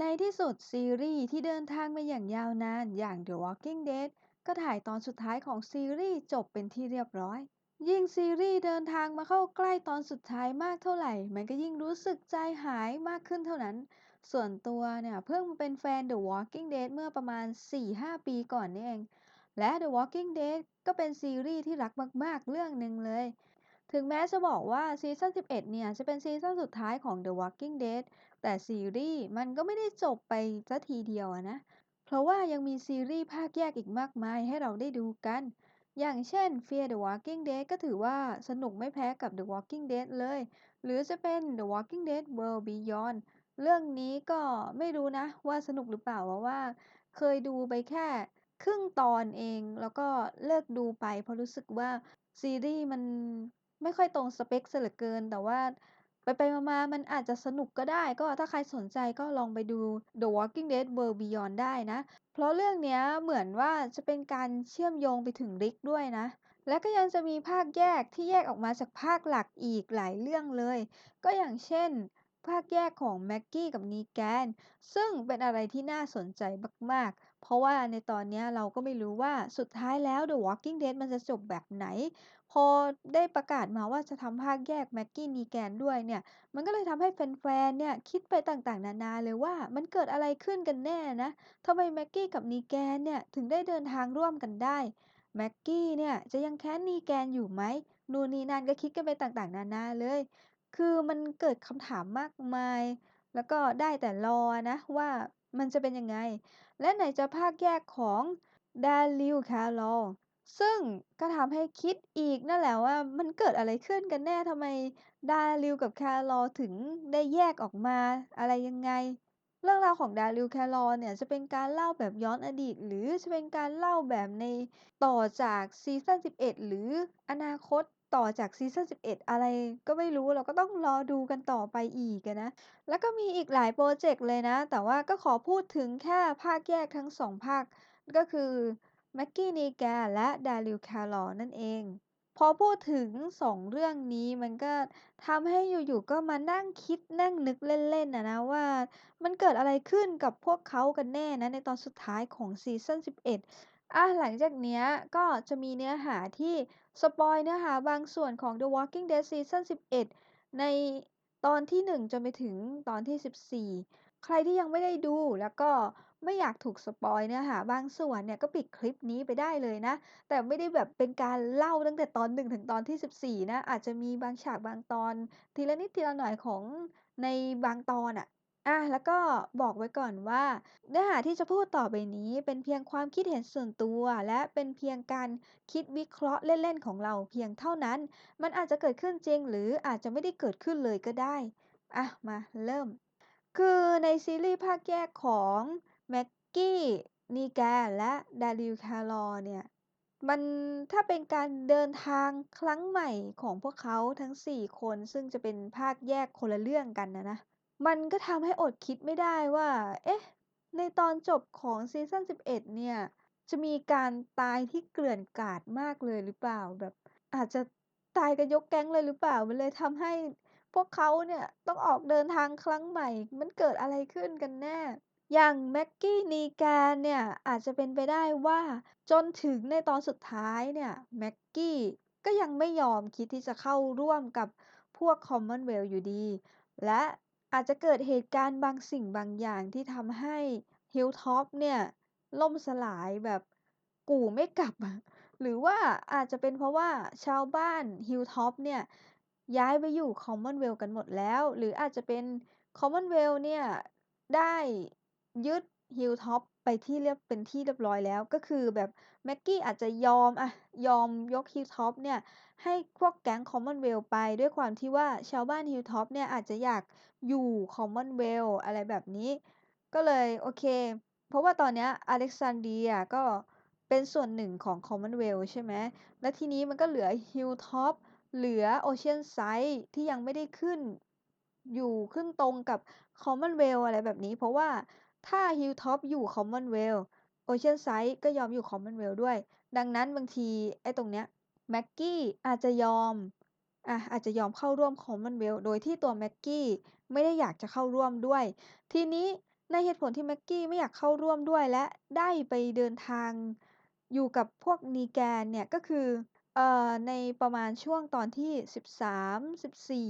ในที่สุดซีรีส์ที่เดินทางมาอย่างยาวนานอย่าง The Walking Dead ก็ถ่ายตอนสุดท้ายของซีรีส์จบเป็นที่เรียบร้อย ยิ่งซีรีส์เดินทางมาเข้าใกล้ตอนสุดท้ายมากเท่าไหร่ มันก็ยิ่งรู้สึกใจหายมากขึ้นเท่านั้น ส่วนตัวเนี่ยเพิ่งมาเป็นแฟน The Walking Dead เมื่อประมาณ 4-5 ปีก่อนนี่เอง และ The Walking Dead ก็เป็นซีรีส์ที่รักมาก ๆ เรื่องหนึ่งเลย ถึงแม้จะบอกว่าซีซั่น11 เนี่ย จะเป็นซีซั่นสุดท้ายของ The Walking Dead แต่ซีรีส์มันก็ไม่ได้จบไปซะทีเดียวนะ เพราะว่ายังมีซีรีส์ภาคแยกอีกมากมายให้เราได้ดูกัน อย่างเช่น Fear the Walking Dead ก็ถือว่าสนุกไม่แพ้กับ The Walking Dead เลย หรือจะเป็น The Walking Dead World Beyond เรื่องนี้ก็ไม่รู้นะว่าสนุกหรือเปล่าเพราะว่า เคยดูไปแค่ครึ่งตอนเอง แล้วก็เลิกดูไปเพราะรู้สึกว่าซีรีส์มัน ไม่ค่อยตรงสเปคเสียเหลือเกิน แต่ว่าไปไปมา ๆ มันอาจจะสนุกก็ได้ ก็ถ้าใครสนใจก็ลองไปดู The Walking Dead World Beyond ได้นะ เพราะเรื่องเนี้ยเหมือนว่าจะเป็นการเชื่อมโยงไปถึง Rick ด้วยนะ และก็ยังจะมีภาคแยกที่แยกออกมาจากภาคหลักอีกหลายเรื่องเลย ก็อย่างเช่น ภาคแยกของแม็กกี้กับนีแกน ซึ่งเป็นอะไรที่น่าสนใจมาก ๆ เพราะว่าในตอนเนี้ยเราก็ไม่รู้ว่าสุดท้ายแล้ว The Walking Dead มันจะจบแบบไหน อได้ประกาศมาว่าจะทำภาคแยกแม็กกี้นีแกนด้วยเนี่ย มันก็เลยทำให้แฟนๆ เนี่ยคิดไปต่างๆ นานาเลยว่ามันเกิดอะไรขึ้นกันแน่นะทำไมแม็กกี้กับนีแกนเนี่ยถึงได้เดินทางร่วมกันได้แม็กกี้เนี่ยจะยังแค้นนีแกนอยู่ไหมนู่นนี่นั่นก็คิดกันไปต่างๆ นานาเลย คือมันเกิดคำถามมากมาย แล้วก็ได้แต่รอนะว่ามันจะเป็นยังไง และไหนจะภาคแยกของดาริลคาร์ล ซึ่งก็ทำให้คิดอีกนั่นแหละว่า มันเกิดอะไรขึ้นกันแน่ ทำไมดาริลกับแครอลถึงได้แยกออกมา อะไรยังไง เรื่องราวของดาริลแครอลเนี่ยจะเป็นการเล่าแบบย้อนอดีต หรือจะเป็นการเล่าแบบในต่อจากซีซั่น11 หรืออนาคตต่อจากซีซั่น11 อะไรก็ไม่รู้เราก็ต้องรอดูกันต่อไปอีกนะ แล้วก็มีอีกหลายพรเจกต์เลยนะ แต่ว่าก็ขอพูดถึงแค่ภาคแยกทั้ง2ภาคก็คือ Maggie Negan และ Daryl Carroll นั่นเอง พอพูดถึง2เรื่องนี้มันก็ทำให้อยู่ๆก็มานั่งคิดนั่งนึกเล่นๆอะนะว่า มันเกิดอะไรขึ้นกับพวกเขากันแน่นะในตอนสุดท้ายของซีซั่น11อาหลังจากเนี้ยก็จะมีเนื้อหาที่สปอยเนื้อหาบางส่วนของ The Walking Dead ซีซั่น11 ในตอนที่ 1 จนไปถึงตอนที่ 14 ใครที่ยังไม่ได้ดูแล้วก็ไม่อยากถูกสปอยเนื้อหาบางส่วนเนี่ยก็ปิดคลิปนี้ไปได้เลยนะ แต่ไม่ได้แบบเป็นการเล่าตั้งแต่ตอน1ถึงตอนที่ 14 นะ อาจจะมีบางฉากบางตอน ทีละนิดทีละหน่อยของในบางตอนอะอาแล้วก็บอกไว้ก่อนว่า เนื้อหาที่จะพูดต่อไปนี้เป็นเพียงความคิดเห็นส่วนตัว และเป็นเพียงการคิดวิเคราะห์เล่นๆของเราเพียงเท่านั้น มันอาจจะเกิดขึ้นจริง หรืออาจจะไม่ได้เกิดขึ้นเลยก็ได้อะมาเริ่ม คือในซีรีส์ภาคแยกของ Maggie Negan และ Daryl Carroll เนี่ย มันถ้าเป็นการเดินทางครั้งใหม่ของพวกเขาทั้ง 4 คนซึ่งจะเป็นภาคแยกคนละเรื่องกันอะนะ มันก็ทำให้อดคิดไม่ได้ว่า เอ๊ะ ในตอนจบของซีซั่น11 เนี่ย จะมีการตายที่เกลื่อนกาดมากเลยหรือเปล่าแบบอาจจะตายกันยกแก๊งเลยหรือเปล่า มันเลยทำให้พวกเขาเนี่ยต้องออกเดินทางครั้งใหม่ มันเกิดอะไรขึ้นกันแน่ อย่าง Maggie Negan เนี่ย อาจจะเป็นไปได้ว่าจนถึงในตอนสุดท้ายเนี่ย Maggie ก็ยังไม่ยอมคิดที่จะเข้าร่วมกับพวก Commonwealth อยู่ดี และอาจจะเกิดเหตุการณ์บางสิ่งบางอย่างที่ทำให้ Hilltop เนี่ย ล่มสลายแบบกู่ไม่กลับ หรือว่าอาจจะเป็นเพราะว่าชาวบ้าน Hilltop เนี่ย ย้ายไปอยู่ Commonwealth กันหมดแล้ว หรืออาจจะเป็น Commonwealth เนี่ย ได้ ยึด Hilltop ไปที่เรียบเป็นที่เรียบร้อยแล้ว ก็คือแบบ Maggie อาจจะยอมอะยอมยก Hilltop เนี่ยให้พวกแก๊ง Commonwealth ไป ด้วยความที่ว่าชาวบ้าน Hilltop เนี่ยอาจจะอยากอยู่ Commonwealth อะไรแบบนี้ ก็เลยโอเค เพราะว่าตอนนี้ย Alexandria ก็เป็นส่วนหนึ่งของ Commonwealth ใช่ไหมแล้วทีนี้มันก็เหลือ Hilltop เหลือ Oceanside ที่ยังไม่ได้ขึ้นอยู่ขึ้นตรงกับ Commonwealth อะไรแบบนี้ เพราะว่า ถ้า Hilltop อยู่ Commonwealth Oceanside ก็ยอมอยู่ Commonwealth ด้วย ดังนั้นบางทีไอ้ตรงเนี้ย Maggie อาจจะยอมอะอาจจะยอมเข้าร่วม Commonwealth โดยที่ตัว Maggie ไม่ได้อยากจะเข้าร่วมด้วย ทีนี้ในเหตุผลที่แม็กกี้ไม่อยากเข้าร่วมด้วยและได้ไปเดินทางอยู่กับพวก Negan เนี่ยก็คือเอ่อในประมาณช่วงตอนที่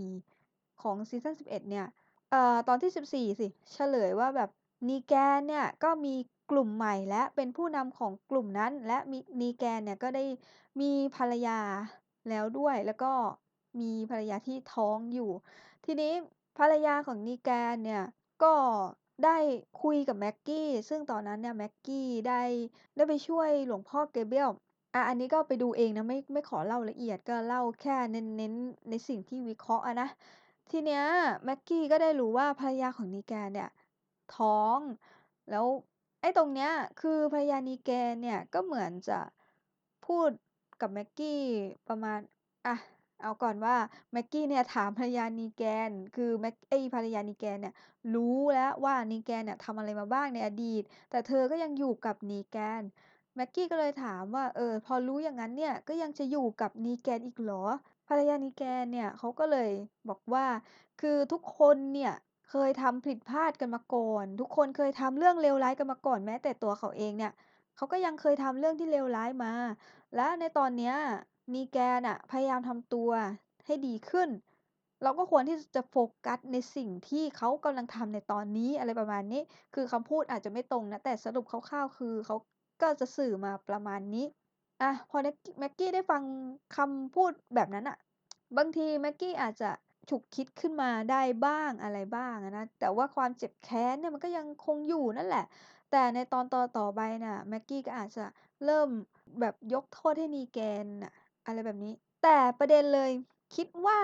13-14 ของซีซั่น11 เนี่ยเอ่อตอนที่ 14 สิ เฉลยว่าแบบ Negan เนี่ยก็มีกลุ่มใหม่และเป็นผู้นำของกลุ่มนั้น และมิ Negan เนี่ยก็ได้มีภรรยาแล้วด้วย แล้วก็มีภรรยาที่ท้องอยู่ ทีนี้ภรรยาของ Negan เนี่ยก็ได้คุยกับแม็กกี้ ซึ่งตอนนั้นเนี่ยแม็กกี้ได้ได้ไปช่วยหลวงพ่อ Gabriel อาอันนี้ก็ไปดูเองนะไม่ไม่ขอเล่าละเอียดก็เล่าแค่เน้นๆในสิ่งที่วิเคราะห์อะนะทีเนี้ยแม็กกี้ก็ได้รู้ว่าภรรยาของ Negan เนี่ย ท้อง แล้วไอ้ตรงเนี้ยคือภรรยา Negan เนี่ยก็เหมือนจะพูดกับแม็กกี้ประมาณอะเอาก่อนว่าแม็กกี้เนี่ยถามภรรยา Negan คือแม็กไอ้ภรรยา Negan เนี่ยรู้แล้วว่า Negan เนี่ยทำอะไรมาบ้างในอดีต แต่เธอก็ยังอยู่กับ Negan แม็กกี้ก็เลยถามว่า"เออพอรู้อย่างงั้นเนี่ยก็ยังจะอยู่กับ Negan อีกหรอ?"ภรรยา Negan เนี่ยเขาก็เลยบอกว่า"คือทุกคนเนี่ย เคยทำผิดพลาดกันมาก่อน ทุกคนเคยทำเรื่องเลวร้ายกันมาก่อน แม้แต่ตัวเขาเองเนี่ย เขาก็ยังเคยทำเรื่องที่เลวร้ายมา และในตอนเนี้ย Negan น่ะพยายามทำตัวให้ดีขึ้น เราก็ควรที่จะโฟกัสในสิ่งที่เขากำลังทำในตอนนี้"อะไรประมาณนี้ คือคำพูดอาจจะไม่ตรงนะ แต่สรุปคร่าวๆคือเขาก็จะสื่อมาประมาณนี้อะพอแม็กกี้ได้ฟังคำพูดแบบนั้นน่ะบางทีแม็กกี้อาจจะ ฉุกคิดขึ้นมาได้บ้างอะไรบ้างนะ แต่ว่าความเจ็บแค้นเนี่ยมันก็ยังคงอยู่นั่นแหละ แต่ในตอนต่อๆไปน่ะแม็กกี้ก็อาจจะเริ่มแบบยกโทษให้ Negan น่ะอะไรแบบนี้ แต่ประเด็นเลยคิดว่า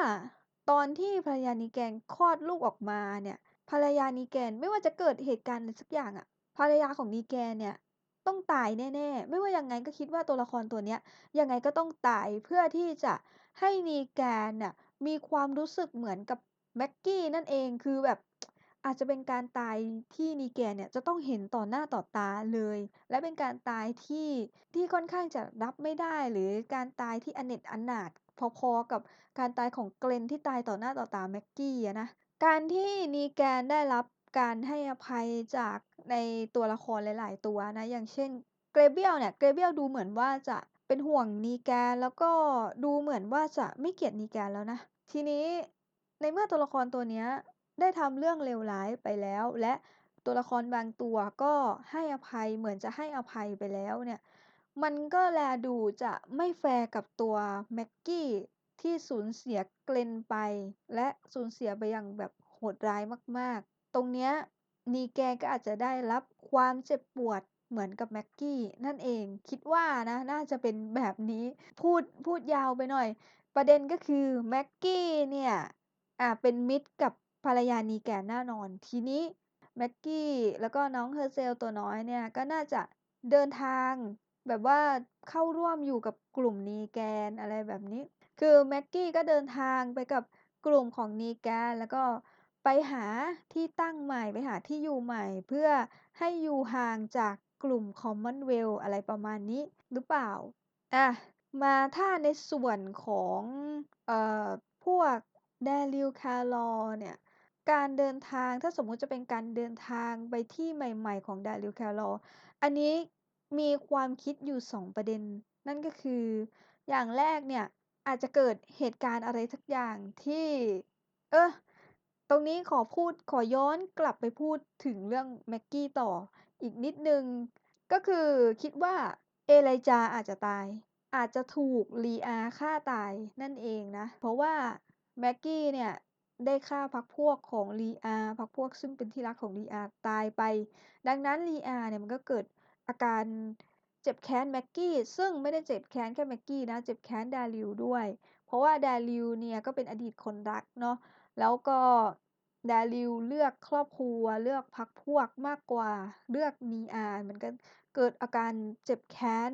ตอนที่ภรรยา Negan คลอดลูกออกมาเนี่ยภรรยา Negan ไม่ว่าจะเกิดเหตุการณ์อะไรสักอย่างอะภรรยาของ Negan เนี่ยต้องตายแน่ๆ ไม่ว่ายังไงก็คิดว่าตัวละครตัวเนี้ยยังไงก็ต้องตายเพื่อที่จะให้ Negan น่ะ มีความรู้สึกเหมือนกับแม็กกี้นั่นเองคือแบบอาจจะเป็นการตายที่ Negan เนี่ยจะต้องเห็นต่อหน้าต่อตาเลย และเป็นการตายที่ที่ค่อนข้างจะรับไม่ได้ หรือการตายที่อเนจอนาถพอๆกับการตายของ Glenn ที่ตายต่อหน้าต่อตาแม็กกี้อะนะการที่ Negan ได้รับการให้อภัยจากในตัวละครหลาย ๆ ตัวนะอย่างเช่น Gabriel เนี่ย Gabriel ดูเหมือนว่าจะเป็นห่วง Negan แล้วก็ดูเหมือนว่าจะไม่เกลียด Negan แล้วนะ ทีนี้ในเมื่อตัวละครตัวนี้ได้ทำเรื่องเลวร้ายไปแล้ว และตัวละครบางตัวก็ให้อภัยเหมือนจะให้อภัยไปแล้วเนี่ย มันก็แลดูจะไม่แฟร์กับตัวแม็กกี้ที่สูญเสีย Glenn ไป และสูญเสียไปอย่างแบบโหดร้ายมากๆ ตรงเนี้ย Negan ก็อาจจะได้รับความเจ็บปวดเหมือนกับแม็กกี้นั่นเองคิดว่านะน่าจะเป็นแบบนี้พูดพูดยาวไปหน่อย ประเด็นก็คือแม็กกี้เนี่ยอ่าเป็นมิตรกับภรรยา Negan แน่นอน ทีนี้แม็กกี้แล้วก็น้อง Hazel ตัวน้อยเนี่ยก็น่าจะเดินทางแบบว่าเข้าร่วมอยู่กับกลุ่ม Negan อะไรแบบนี้ คือแม็กกี้ก็เดินทางไปกับกลุ่มของ Negan แล้วก็ไปหาที่ตั้งใหม่ไปหาที่อยู่ใหม่ เพื่อให้อยู่ห่างจากกลุ่ม Commonwealth อะไรประมาณนี้หรือเปล่า อะ มาถ้าในส่วนของ เอ่อ พวก Daryl Carol เนี่ย การเดินทาง ถ้าสมมุติจะเป็นการเดินทางไปที่ใหม่ ๆ ของ Daryl Carol อันนี้มีความคิดอยู่ 2 ประเด็น นั่นก็คือ อย่างแรกเนี่ย อาจจะเกิดเหตุการณ์อะไรสักอย่างที่ เออ ตรงนี้ขอพูด ขอย้อนกลับไปพูดถึงเรื่องแม็กกี้ต่ออีกนิดหนึ่ง ก็คือคิดว่า Elijah อาจจะตาย อาจจะถูก Leah ฆ่าตายนั่นเองนะ เพราะว่าแม็กกี้เนี่ยได้ฆ่าพรรคพวกของ Leah พรรคพวกซึ่งเป็นที่รักของ Leah ตายไป ดังนั้น Leah เนี่ยมันก็เกิดอาการเจ็บแค้นแม็กกี้ซึ่งไม่ได้เจ็บแค้นแค่แม็กกี้นะเจ็บแค้น Daryl ด้วย เพราะว่า Daryl เนี่ยก็เป็นอดีตคนรักเนาะแล้วก็ Daryl เลือกครอบครัวเลือกพรรคพวกมากกว่าเลือก Leah มันก็เกิดอาการเจ็บแค้น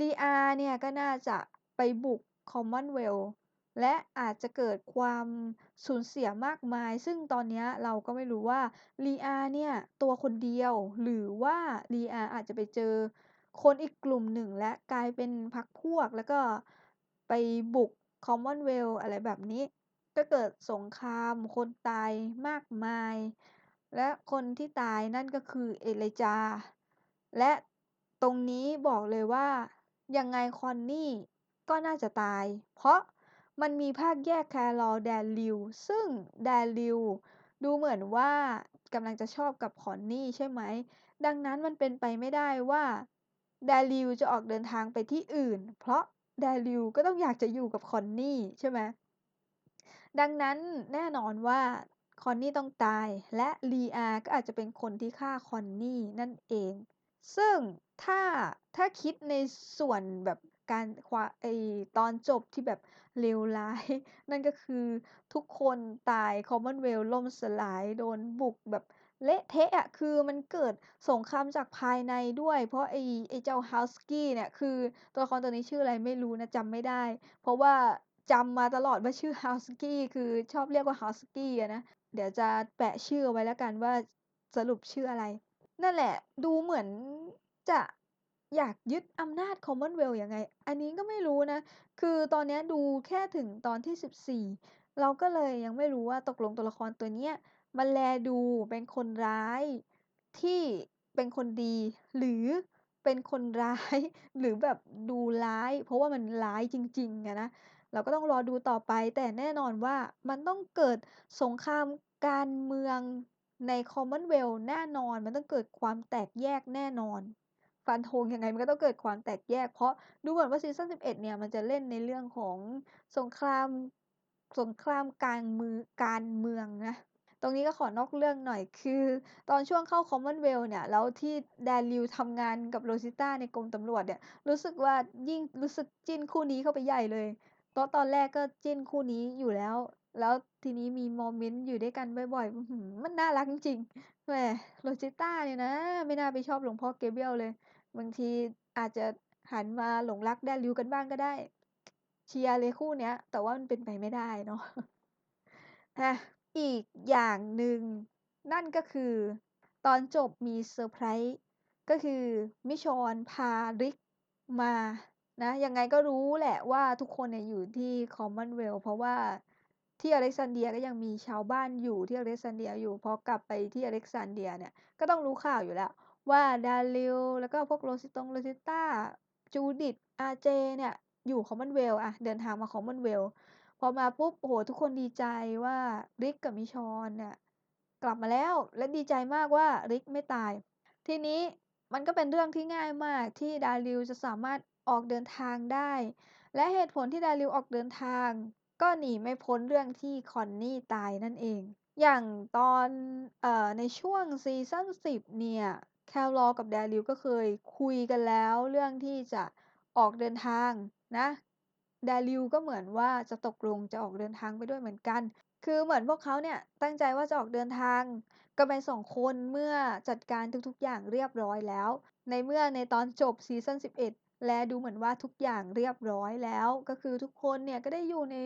Leah เนี่ยก็น่าจะไปบุก Commonwealth และอาจจะเกิดความสูญเสียมากมาย ซึ่งตอนนี้เราก็ไม่รู้ว่า Leah เนี่ยตัวคนเดียว หรือว่า Leah อาจจะไปเจอคนอีกกลุ่มหนึ่ง และกลายเป็นพรรคพวก แล้วก็ไปบุก Commonwealth อะไรแบบนี้ ก็เกิดสงครามคนตายมากมาย และคนที่ตายนั่นก็คือเอเลจา และตรงนี้บอกเลยว่า ยังไงคอนนี่ก็น่าจะตาย เพราะมันมีภาคแยกแคลอแดนลิว ซึ่งแดนลิวดูเหมือนว่ากำลังจะชอบกับคอนนี่ใช่ไหม ดังนั้นมันเป็นไปไม่ได้ว่าแดริวจะออกเดินทางไปที่อื่น เพราะแดริวก็ต้องอยากจะอยู่กับคอนนี่ใช่ไหม ดังนั้นแน่นอนว่าคอนนี่ต้องตาย และลีอาก็อาจจะเป็นคนที่ฆ่าคอนนี่นั่นเอง ซึ่งถ้าถ้าคิดในส่วนแบบการควาไอตอนจบที่แบบเลวร้าย นั่นก็คือทุกคนตายคอมมอนเวลล่มสลายโดนบุกแบบเละเทะอะคือมันเกิดสงครามจากภายในด้วย เพราะไอ้ไอ้เจ้าฮาวสกี้เนี่ย คือตัวละครตัวนี้ชื่ออะไรไม่รู้นะจำไม่ได้ เพราะว่าจำมาตลอดว่าชื่อฮาวสกี้คือชอบเรียกว่าฮาวสกี้นะ เดี๋ยวจะแปะชื่อไว้แล้วกันว่าสรุปชื่ออะไร นั่นแหละ ดูเหมือนจะอยากยึดอำนาจคอมมอนเวลยังไง อันนี้ก็ไม่รู้นะ คือตอนนี้ดูแค่ถึงตอนที่ 14 เราก็เลยยังไม่รู้ว่าตกลงตัวละครตัวเนี้ยมันแลดูเป็นคนร้ายที่เป็นคนดี หรือเป็นคนร้าย หรือแบบดูร้าย เพราะว่ามันร้ายจริงๆอะนะ เราก็ต้องรอดูต่อไป แต่แน่นอนว่ามันต้องเกิดสงครามการเมือง ในคอมมอนเวลแน่นอนมันต้องเกิดความแตกแยกแน่นอน ฟันธงยังไงมันก็ต้องเกิดความแตกแยก เพราะดูเหมือนว่าซีซั่น11 เนี่ยมันจะเล่นในเรื่องของสงคราม สงครามกางมือการเมืองนะตรงนี้ก็ขอนอกเรื่องหน่อยคือ ตอนช่วงเข้าคอมมอนเวลเนี่ย แล้วที่แดนริวทำงานกับโรซิต้าในกรมตำรวจเนี่ย รู้สึกว่ายิ่งรู้สึกจิ้นคู่นี้เข้าไปใหญ่เลยเพราะตอนแรกก็จิ้นคู่นี้อยู่แล้ว แล้วทีนี้มีโมเมนต์อยู่ด้วยกันบ่อยๆมันน่ารักจริงๆแหมโรซิต้าเนี่ยนะ ไม่น่าไปชอบหลวงพ่อเกเบียลเลย บางทีอาจจะหันมาหลงรักแดนริวกันบ้างก็ได้ เชียร์เลยคู่เนี้ย แต่ว่ามันเป็นไปไม่ได้เนาะอะอีกอย่างหนึ่งนั่นก็คือ ตอนจบมีเซอร์ไพรส์ก็คือมิชอนพาริกมานะยังไงก็รู้แหละว่าทุกคนเนี่ยอยู่ที่คอมมอนเวลเพราะว่า ที่อเล็กซานเดียก็ยังมีชาวบ้านอยู่ที่อเล็กซานเดียอยู่พอกลับไปที่อเล็กซานเดียเนี่ยก็ต้องรู้ข่าวอยู่แล้ว ว่าดาริลแล้วก็พวกโรซิตงโรซิต้าจูดิตอาเจเนี่ยอยู่คอมมอนเวลอะเดินทางมาคอมมอนเวลพอมาปุ๊บโอ้โหทุกคนดีใจว่าริกกับมิชอนเนี่ยกลับมาแล้วและดีใจมากว่าริกไม่ตาย ทีนี้มันก็เป็นเรื่องที่ง่ายมากที่ดาริลจะสามารถออกเดินทางได้ และเหตุผลที่ดาริลออกเดินทาง ก็หนีไม่พ้นเรื่องที่คอนนี่ตายนั่นเอง อย่างตอนเอ่อในช่วงซีซั่น10เนี่ย แคลรอกับแดริลก็เคยคุยกันแล้วเรื่องที่จะออกเดินทางนะแดริลก็เหมือนว่าจะตกลงจะออกเดินทางไปด้วยเหมือนกัน คือเหมือนพวกเขาเนี่ยตั้งใจว่าจะออกเดินทางกันไปสองคนเมื่อจัดการทุกๆอย่างเรียบร้อยแล้ว ในเมื่อในตอนจบซีซั่น11 และดูเหมือนว่าทุกอย่างเรียบร้อยแล้ว ก็คือทุกคนเนี่ยก็ได้อยู่ใน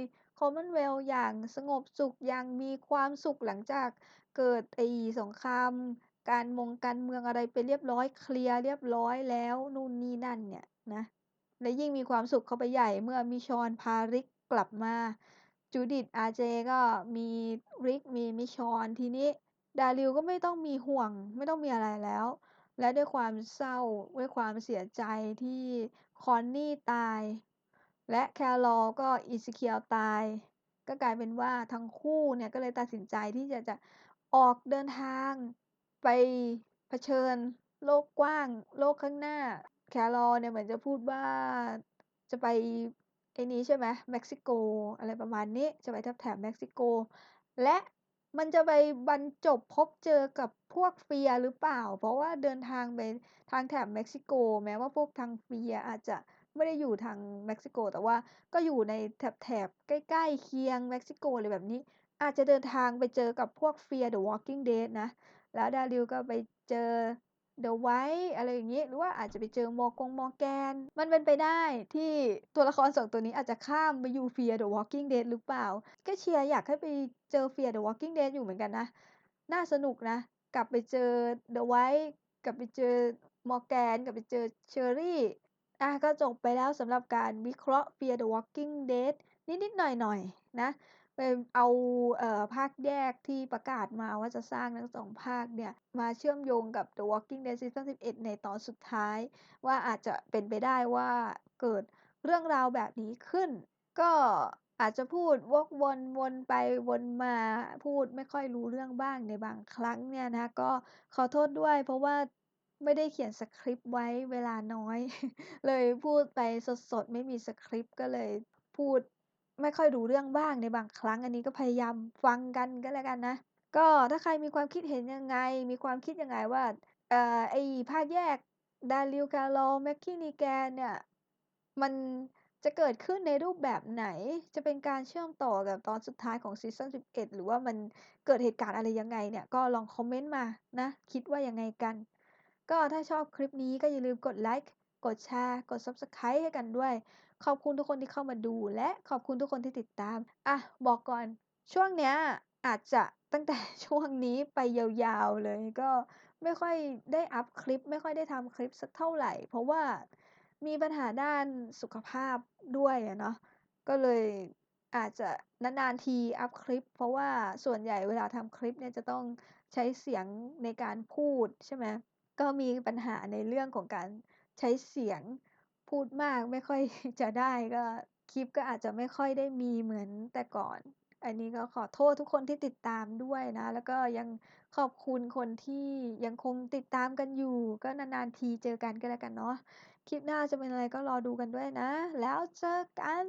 คอมมอนเวลอย่างสงบสุขอย่างมีความสุขหลังจากเกิดไอ้สงคราม การมงการเมืองอะไรไปเรียบร้อยเคลียร์เรียบร้อยแล้วนู่นนี่นั่นเนี่ยนะและยิ่งมีความสุขเข้าไปใหญ่เมื่อมิชอนพาริกกลับมาจูดิตอาเจก็มีริกมีมิชอนทีนี้ดาริลก็ไม่ต้องมีห่วงไม่ต้องมีอะไรแล้ว และด้วยความเศร้าด้วยความเสียใจที่คอนนี่ตาย และแคลอก็อิสเคียลตาย ก็กลายเป็นว่าทั้งคู่เนี่ยก็เลยตัดสินใจที่จะจะออกเดินทางไปเผชิญโลกกว้าง โลกข้างหน้า แคลอเนี่ยเหมือนจะพูดว่าจะไปไอ้นี้ใช่ไหมเม็กซิโกอะไรประมาณนี้จะไปแถบแถบเม็กซิโก และมันจะไปบรรจบพบเจอกับพวกเฟียหรือเปล่า เพราะว่าเดินทางไปทางแถบเม็กซิโก แม้ว่าพวกทางเฟียอาจจะ ไม่ได้อยู่ทางเม็กซิโก แต่ว่าก็อยู่ในแถบแถบใกล้ๆเคียงเม็กซิโกอะไรแบบนี้ อาจจะเดินทางไปเจอกับพวกเฟีย The Walking Dead นะ แล้วดาริลก็ไปเจอ The White อะไรอย่างนี้หรือว่าอาจจะไปเจอมอร์กงมอแกน มันเป็นไปได้ที่ตัวละครสองตัวนี้อาจจะข้ามไปอยู่เฟีย The Walking Dead หรือเปล่า ก็เชียร์อยากให้ไปเจอเฟีย The Walking Dead อยู่เหมือนกันนะ น่าสนุกนะ กลับไปเจอ The White กลับไปเจอมอแกน กลับไปเจอเชอรี่ อะก็จบไปแล้วสำหรับการวิเคราะห์ Fear the Walking Dead นิดๆหน่อยๆนะไปเอาเอ่อภาคแยกที่ประกาศมาว่าจะสร้างทั้ง2ภาคเนี่ย มาเชื่อมโยงกับ The Walking Dead ซีซัน11 ในตอนสุดท้าย ว่าอาจจะเป็นไปได้ว่าเกิดเรื่องราวแบบนี้ขึ้น ก็อาจจะพูดวกวนวนไปวนมาพูดไม่ค่อยรู้เรื่องบ้างในบางครั้งเนี่ยนะก็ขอโทษด้วยเพราะว่า ไม่ได้เขียนสคริปต์ไว้เวลาน้อย เลยพูดไปสดๆ ไม่มีสคริปต์ก็เลยพูดไม่ค่อยรู้เรื่องบ้างในบางครั้ง อันนี้ก็พยายามฟังกันก็แล้วกันนะ ก็ถ้าใครมีความคิดเห็นยังไง มีความคิดยังไงว่าเอ่อไอภาคแยก Daryl Carol Mackie Negan เนี่ยมันจะเกิดขึ้นในรูปแบบไหน จะเป็นการเชื่อมต่อกับตอนสุดท้ายของซีซั่น11 หรือว่ามันเกิดเหตุการณ์อะไรยังไงเนี่ย ก็ลองคอมเมนต์มานะ คิดว่ายังไงกัน ก็ถ้าชอบคลิปนี้ก็อย่าลืมกดไลค์ กดแชร์ กด Subscribe ให้กันด้วย ขอบคุณทุกคนที่เข้ามาดู และขอบคุณทุกคนที่ติดตาม อะ บอกก่อน ช่วงเนี้ยอาจจะตั้งแต่ช่วงนี้ไปยาวๆเลยก็ไม่ค่อยได้อัปคลิป ไม่ค่อยได้ทำคลิปสักเท่าไหร่ เพราะว่ามีปัญหาด้านสุขภาพด้วยอะเนาะก็เลยอาจจะนานๆทีอัปคลิป เพราะว่าส่วนใหญ่เวลาทำคลิปเนี่ยจะต้องใช้เสียงในการพูดใช่ไหม ก็มีปัญหาในเรื่องของการใช้เสียงพูดมากไม่ค่อยจะได้ก็คลิปก็อาจจะไม่ค่อยได้มีเหมือนแต่ก่อน อันนี้ก็ขอโทษทุกคนที่ติดตามด้วยนะ แล้วก็ยังขอบคุณคนที่ยังคงติดตามกันอยู่ ก็นานๆทีเจอกันก็แล้วกันเนาะคลิปหน้าจะเป็นอะไรก็รอดูกันด้วยนะ แล้วเจอกัน